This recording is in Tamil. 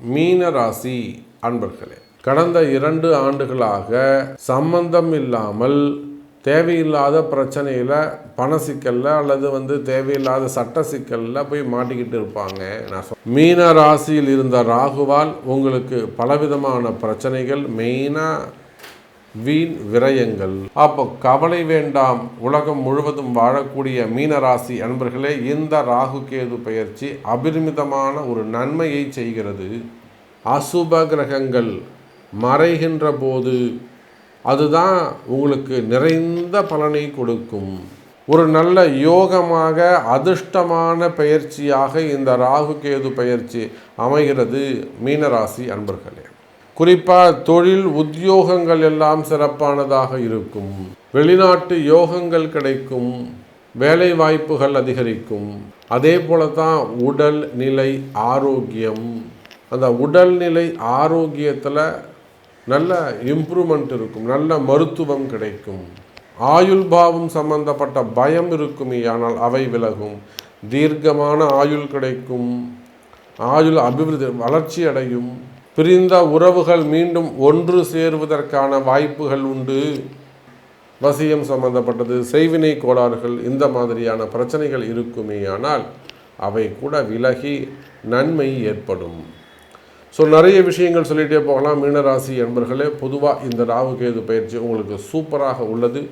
மீன ராசி அன்பர்களே கடந்த இரண்டு ஆண்டுகளாக சம்பந்தம் இல்லாமல் தேவையில்லாத பிரச்சனையில் பண சிக்கலில் அல்லது வந்து தேவையில்லாத சட்ட சிக்கலில் போய் மாட்டிக்கிட்டு இருப்பாங்க. நான் சொல் மீன ராசியில் இருந்த ராகுவால் உங்களுக்கு பலவிதமான பிரச்சனைகள் மெயினாக வீண் விரயங்கள். அப்போ கவலை வேண்டாம். உலகம் முழுவதும் வாழக்கூடிய மீனராசி அன்பர்களே இந்த ராகு கேது பயிற்சி அபரிமிதமான ஒரு நன்மையை செய்கிறது. அசுப கிரகங்கள் மறைகின்ற போது அதுதான் உங்களுக்கு நிறைந்த பலனை கொடுக்கும். ஒரு நல்ல யோகமாக அதிர்ஷ்டமான பயிற்சியாக இந்த ராகு கேது பயிற்சி அமைகிறது மீனராசி அன்பர்களே. குறிப்பாக தொழில் உத்தியோகங்கள் எல்லாம் சிறப்பானதாக இருக்கும். வெளிநாட்டு யோகங்கள் கிடைக்கும். வேலை வாய்ப்புகள் அதிகரிக்கும். அதே போல தான் உடல் நிலை ஆரோக்கியம். அந்த உடல்நிலை ஆரோக்கியத்தில் நல்ல இம்ப்ரூவ்மெண்ட் இருக்கும். நல்ல மருத்துவம் கிடைக்கும். ஆயுள் பாவம் சம்பந்தப்பட்ட பயம் இருக்குமே ஆனால் அவை விலகும். தீர்க்கமான ஆயுள் கிடைக்கும். ஆயுள் அபிவிருத்தி வளர்ச்சி அடையும். பிரிந்த உறவுகள் மீண்டும் ஒன்று சேருவதற்கான வாய்ப்புகள் உண்டு. வசியம் சம்பந்தப்பட்டது செய்வினை கோளாறுகள் இந்த மாதிரியான பிரச்சனைகள் இருக்குமே ஆனால் அவை கூட விலகி நன்மை ஏற்படும். ஸோ நிறைய விஷயங்கள் சொல்லிகிட்டே போகலாம். மீனராசி என்பர்களே பொதுவாக இந்த ராகு கேது பயிற்சி உங்களுக்கு சூப்பராக உள்ளது.